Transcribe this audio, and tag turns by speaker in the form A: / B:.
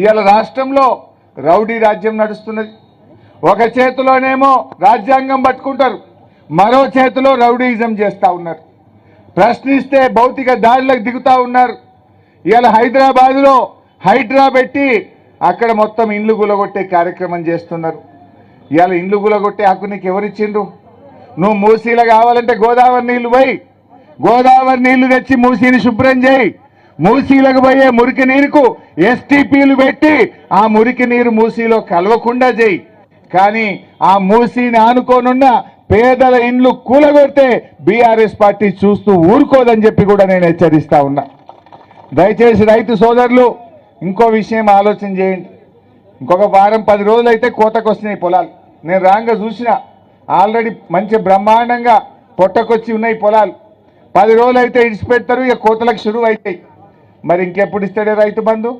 A: ఇవాళ రాష్ట్రంలో రౌడీ రాజ్యం నడుస్తున్నది. ఒక చేతిలోనేమో రాజ్యాంగం పట్టుకుంటారు. మరో చేతిలో రౌడీయిజం చేస్తూ ఉన్నారు. ప్రశ్నిస్తే భౌతిక దాడులకు దిగుతూ ఉన్నారు. ఇవాళ హైదరాబాదులో హైడ్రా పెట్టి అక్కడ మొత్తం ఇండ్లు గులగొట్టే కార్యక్రమం చేస్తున్నారు. ఇవాళ ఇండ్లు గులగొట్టే హక్కు నీకు ఎవరిచ్చిండ్రు నువ్వు మూసీలో కావాలంటే గోదావరి నీళ్ళు పోయి గోదావరి నీళ్ళు తెచ్చి మూసీని శుభ్రం చేయి. మూసీలకు పోయే మురికి నీరుకు ఎస్టీపీలు పెట్టి ఆ మురికి నీరు మూసీలో కలవకుండా చేయి. కానీ ఆ మూసీని ఆనుకోనున్న పేదల ఇండ్లు కూలగొడితే బీఆర్ఎస్ పార్టీ చూస్తూ ఊరుకోదని చెప్పి కూడా నేను హెచ్చరిస్తా ఉన్నా. దయచేసి రైతు సోదరులు ఇంకో విషయం ఆలోచన చేయండి. ఇంకొక వారం పది రోజులు అయితే కోతకు వస్తున్నాయి పొలాలు. నేను రాంగా చూసిన ఆల్రెడీ మంచి బ్రహ్మాండంగా పొట్టకొచ్చి ఉన్నాయి పొలాలు. పది రోజులు అయితే ఇడిచిపెడతారు ఇక కోతలకు షురువు అవుతాయి మరి ఇంకెప్పుడు ఇస్తాడే రైతు బంధు?